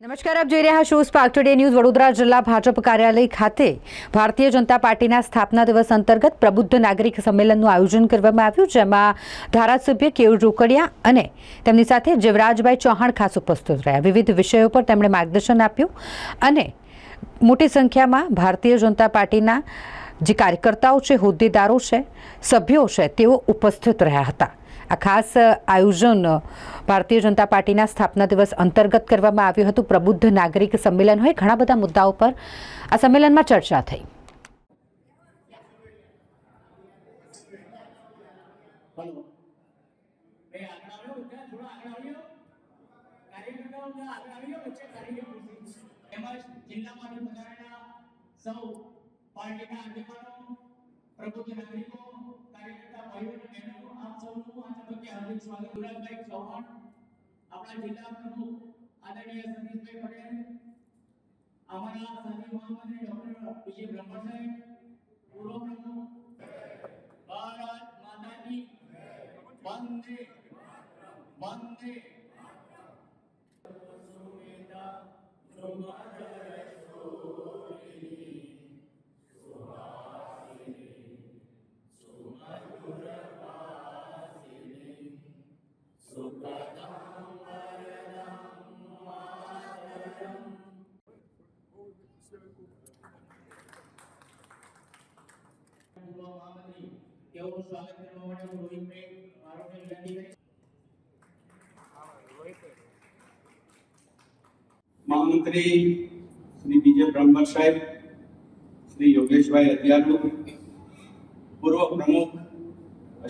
નમસ્કાર, આપ જોઈ રહ્યા છો સ્પાર્ક ટુડે ન્યૂઝ વડોદરા જિલ્લા ભાજપ કાર્યાલય ખાતે ભારતીય જનતા પાર્ટીના સ્થાપના દિવસ અંતર્ગત પ્રબુદ્ધ નાગરિક સંમેલનનું આયોજન કરવામાં આવ્યું, જેમાં ધારાસભ્ય કેયુર રોકડિયા અને તેમની સાથે જીવરાજભાઈ ચૌહાણ ખાસ ઉપસ્થિત રહ્યા. વિવિધ વિષયો પર તેમણે માર્ગદર્શન આપ્યું અને મોટી સંખ્યામાં ભારતીય જનતા પાર્ટીના જે કાર્યકર્તાઓ છે, હોદ્દેદારો છે, સભ્યો છે, તેઓ ઉપસ્થિત રહ્યા હતા. આ ખાસ આયોજન ભારતીય જનતા પાર્ટીના સ્થાપના દિવસ અંતર્ગત કરવામાં આવ્યું હતું. પ્રબુદ્ધ નાગરિક સંમેલન હોય, ઘણા બધા મુદ્દાઓ પર આ સંમેલનમાં ચર્ચા થઈ. પ્રબુદ્ધ નાગરિકો, કાર્યકર્તા ભાઈઓ બહેનો તબક્કે હાર્દિક સ્વાગત ગુજરાતભાઈ ચૌહાણ, આપણા જિલ્લા પ્રમુખ આદરણીય સતીશભાઈ પટેલ, અમારા સાથી મહામંત્રી ડોક્ટર વિજય બ્રહ્મણ સાહેબ પૂર્વ પ્રમુખ ભારત માતાની વંદે વંદે પૂર્વ તેઓનું સ્વાગત કરવા માટે હું રોહિતભાઈ મારોને વિનંતી મહામંત્રી શ્રી બીજે બ્રહ્મર સાહેબ, શ્રી યોગેશભાઈ અધિયારુ પૂર્વ પ્રમુખ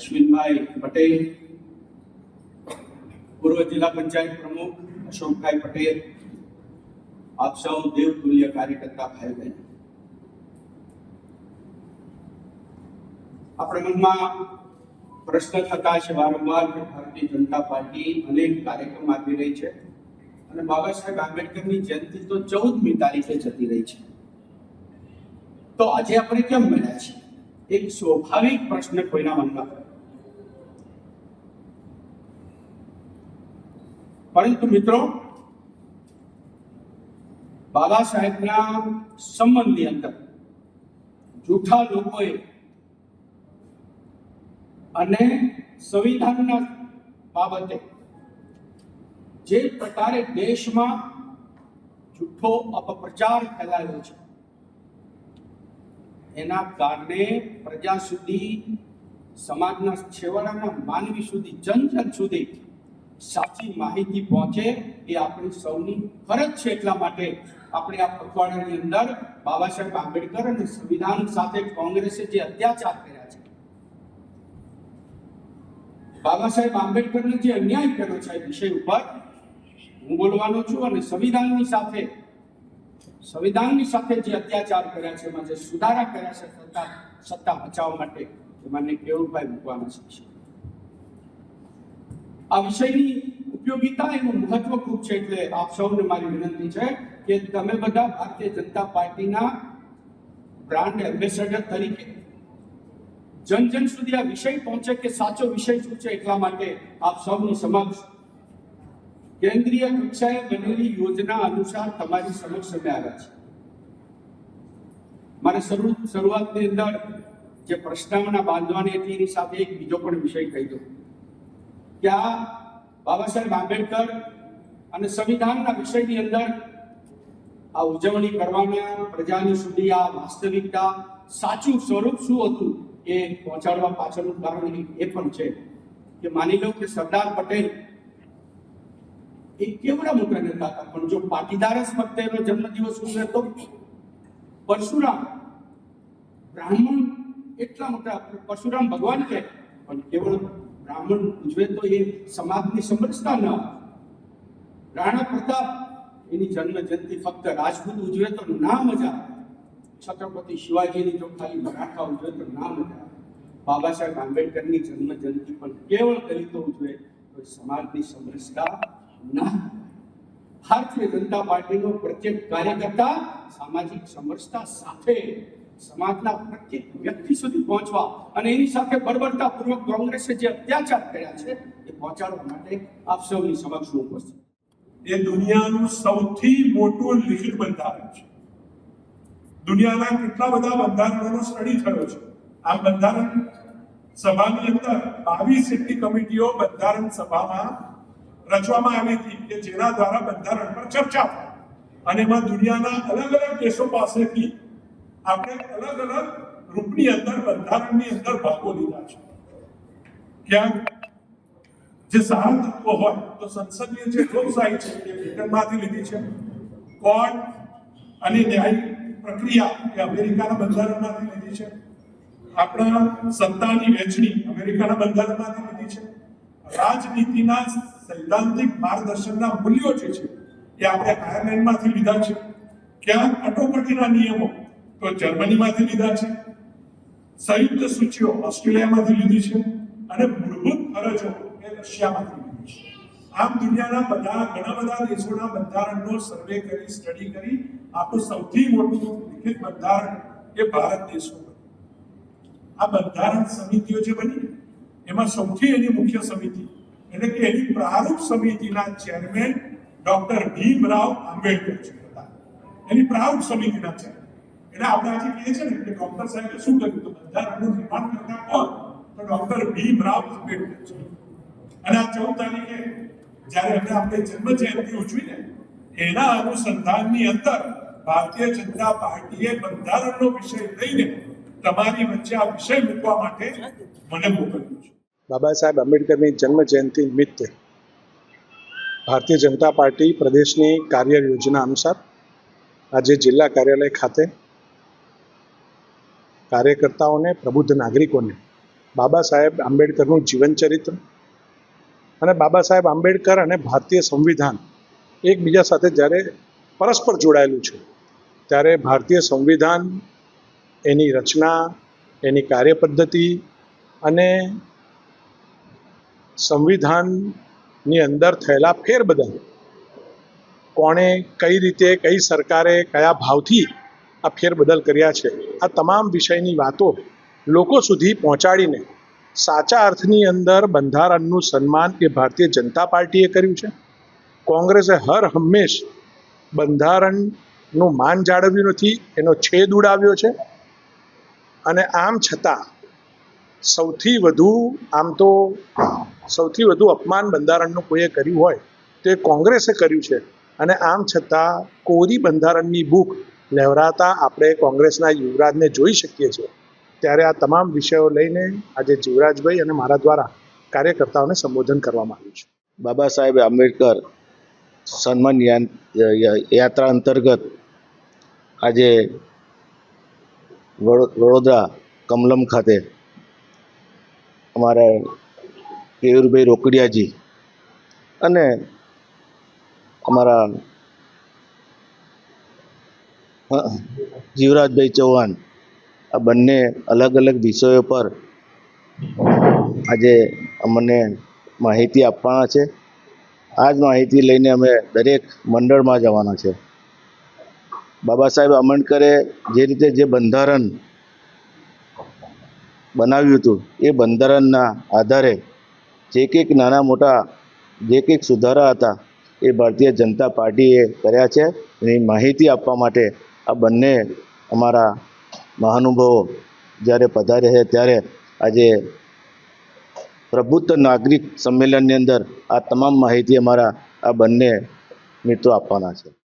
અશ્વિનભાઈ પટેલ, પૂર્વ જિલ્લા પંચાયત પ્રમુખ અશોકભાઈ પટેલ, આપ સૌ દેવતુલ્ય કાર્યકર્તા ભાઈ બહેન આપણા મનમાં પ્રશ્ન થતા છે વારંવાર કે ભારતીય જનતા પાર્ટી અનેક કાર્યક્રમ આપી રહી છે. અને બાબા સાહેબ આંબેડકરની જયંતિ તો ચૌદમી તારીખે જતી રહી છે. તો આજે આપણે કેમ મળ્યા છીએ? એક સ્વાભાવિક પ્રશ્ન કોઈના મનમાં પરંતુ મિત્રો, બાબા સાહેબના સંબંધની અંદર જૂઠા લોકોએ અને સંવિધાનના બાબતે જે પ્રકારે દેશમાં જૂઠો અપપ્રચાર ફેલાયો છે, એના કારણે પ્રજા સુધી, સમાજના છેવાડાના માનવી સુધી જન સુધી સાચી માહિતી પહોંચે એ આપણી સૌની ફરજ છે. એટલા માટે આપણે આ પખવાડિયાની અંદર બાબા સાહેબ આંબેડકર અને સંવિધાન સાથે કોંગ્રેસે જે અત્યાચાર કર્યા છે બાબા સાહેબ આંબેડકરને જે અન્યાય કર્યો છે એ વિષય ઉપર, હું બોલવાનો છું અને સંવિધાનની સાથે સંવિધાનની સાથે જે અત્યાચાર કર્યા છે, એમાં જે સુધારા કર્યા છે, સત્તા સત્તા બચાવવા માટે એ માન્ય કેવુરભાઈ મૂકવાના છે. આ વિષયની ઉપયોગિતા એનું મહત્વ ખૂબ છે, એટલે આપ સૌને મારી વિનંતી છે કે તમે બધા ભારતીય જનતા પાર્ટીના બ્રાન્ડ એમ્બેસેડર તરીકે જન જન સુધી આ વિષય પહોંચે કે સાચો વિષય શું છે એટલા માટે આપ સૌની સમક્ષ કેન્દ્રીય કક્ષાએ બનેલી યોજના અનુસાર તમારી સમક્ષ અમે આવ્યા છે મારે શરૂ શરૂઆતની અંદર જે પ્રશ્નાવના બાંધવાની હતી એની સાથે એક બીજો પણ વિષય કહી દઉં કે આ બાબા સાહેબ આંબેડકર અને સંવિધાનના વિષયની અંદર આ ઉજવણી કરવાના પ્રજાની સુધી આ વાસ્તવિકતા સાચું સ્વરૂપ શું હતું એ પહોંચાડવા પાછળનું કારણ એ પણ છે કે માની લો કે સરદાર પટેલ એ કેવડા મોટા નેતા હતા, પણ જો પાટીદાર જ ફક્ત એનો જન્મદિવસ ઉજવતો પરશુરામ, બ્રાહ્મણ એટલા મોટા, પરશુરામ ભગવાન કે, પણ કેવળ બ્રાહ્મણ ઉજવે તો એ સમાજની સમરસતા ન રાણા પ્રતાપ એની જન્મ જયંતિ ફક્ત રાજપૂત ઉજવે તો ના મજા. છત્રપતિ શિવાજીની જો ખાલી મરાઠા ઉજવે તો ના મજા. બાબા સાહેબ આંબેડકરની જન્મ જયંતિ પણ કેવળ દલિતો ઉજવે તો સમાજની સમરસતા ના ભારતીય જનતા પાર્ટીનો પ્રત્યેક કાર્યકર્તા સામાજિક સમરસતા સાથે સમાજના પ્રત્યેક વ્યક્તિ સુધી પહોંચવા અને એની સાથે બર્બરતા પૂર્વક કોંગ્રેસે જે અત્યાચાર કર્યા છે, એ પહોંચાડવા માટે આપ સૌની સમક્ષ હું ઉપસ્થિત એ દુનિયાનું સૌથી મોટું લિખિત બંધારણ છે. દુનિયાના કેટલા બધા બંધારણોનો સ્ટડી થયો છે. આ બંધારણ સભાની અંદર બાવીસ જેટલી કમિટીઓ બંધારણ સભામાં રચવામાં આવી હતી કે જેના દ્વારા બંધારણ પર ચર્ચા થાય. અને એમાં દુનિયાના અલગ અલગ દેશો પાસેથી આપણે અલગ અલગ રૂપની અંદર બંધારણની અંદર ભાગો લીધા છે. ક્યાંક જે સારા તત્વો હોય તો સંસદીય જે લોકશાહી છે એ બ્રિટનમાંથી લીધી છે. કોર્ટ અને ન્યાય પ્રક્રિયા એ અમેરિકાના બંધારણમાંથી લીધી છે. આપણા સત્તાની વહેંચણી અમેરિકાના બંધારણમાંથી લીધી છે. રાજનીતિના સૈદ્ધાંતિક માર્ગદર્શનના મૂલ્યો જે છે, એ આપણે આયર્લેન્ડમાંથી લીધા છે. ક્યાંક કટોકટીના નિયમો? તો જર્મનીમાંથી લીધા છે. સંયુક્ત સૂચિઓ ઓસ્ટ્રેલિયામાંથી લીધી છે અને મૂળભૂત ફરજો એ રશિયામાંથી લીધી છે. આમ દુનિયાના બધા, ઘણા બધા દેશોના બંધારણનો સર્વે કરી, સ્ટડી કરી, આપણું સૌથી મોટું લિખિત બંધારણ એ ભારત દેશનું. આ બંધારણ સમિતિઓ જે બની એમાં સૌથી એની મુખ્ય સમિતિ, એટલે કે એની પ્રારૂપ સમિતિના ચેરમેન ડોક્ટર ભીમરાવ આંબેડકર છે હતા. એની પ્રારૂપ સમિતિના ચેરમેન. એટલે આપણે આજે કહીએ છીએ ને કે ડોક્ટર સાહેબે શું કર્યું? તો બંધારણનું નિર્માણ કરતા કોણ તો ડોક્ટર ભીમરાવ આંબેડકર છે. અને આ ચૌદ તારીખે જ્યારે અમે આપણે જન્મ જયંતિ ઉજવી ને, એના અનુસંધાનની અંદર ભારતીય જનતા પાર્ટીએ બંધારણનો વિષય લઈને તમારી વચ્ચે આ વિષય મૂકવા માટે મને મોકલ્યું છે. બાબા સાહેબ, આંબેડકરની જન્મ જયંતિ નિમિત્તે ભારતીય જનતા પાર્ટી પ્રદેશની કાર્ય યોજના અનુસાર આજે જિલ્લા કાર્યાલય ખાતે કાર્યકર્તાઓને, પ્રબુદ્ધ નાગરિકોને બાબા સાહેબ આંબેડકરનું જીવન ચરિત્ર અને બાબા સાહેબ આંબેડકર અને ભારતીય સંવિધાન એકબીજા સાથે જ્યારે પરસ્પર જોડાયેલું છે, ત્યારે ભારતીય સંવિધાન એની રચના, એની કાર્યપદ્ધતિ અને સંવિધાનની અંદર થયેલા ફેરબદલ કોણે કઈ રીતે, કઈ સરકારે કયા ભાવથી આ ફેરબદલ કર્યા છે, આ તમામ વિષયની વાતો લોકો સુધી પહોંચાડીને સાચા અર્થની અંદર બંધારણનું સન્માન એ ભારતીય જનતા પાર્ટીએ કર્યું છે. કોંગ્રેસે હર હંમેશ બંધારણનું માન જાળવ્યું નથી, એનો છેદ ઉડાવ્યો છે. અને આમ છતાં સૌથી વધુ આમ તો સૌથી વધુ અપમાન બંધારણનું કોઈએ કર્યું હોય તો કોંગ્રેસે કર્યું છે. અને આમ છતાં કોરી બંધારણની બુક લહેરાતા આપણે કોંગ્રેસના યુવરાજને જોઈ શકીએ છીએ. ત્યારે આ તમામ વિષયો લઈને આજે જીવરાજભાઈ અને મારા દ્વારા કાર્યકર્તાઓને સંબોધન કરવામાં આવ્યું છે. બાબા સાહેબ આંબેડકર સન્માન યાત્રા અંતર્ગત આજે વડોદરા કમલમ ખાતે અમારા કેયુરભાઈ રોકડિયાજી અને અમારા જીવરાજભાઈ ચૌહાણ, આ બંને અલગ અલગ વિષયો પર આજે અમને માહિતી આપવાના છે. આ જ માહિતી લઈને અમે દરેક મંડળમાં જવાના છે. બાબા સાહેબ આંબેડકરે જે રીતે જે બંધારણ બનાવ્યું હતું, એ બંધારણના આધારે જે કંઈક નાના મોટા જે કંઈક સુધારા હતા, એ ભારતીય જનતા પાર્ટીએ કર્યા છે. એની માહિતી આપવા માટે આ બંને અમારા મહાનુભાવો જ્યારે પધારે છે, ત્યારે આજે પ્રબુદ્ધ નાગરિક સંમેલનની અંદર આ તમામ માહિતી અમારા આ બંને મિત્રો આપવાના છે.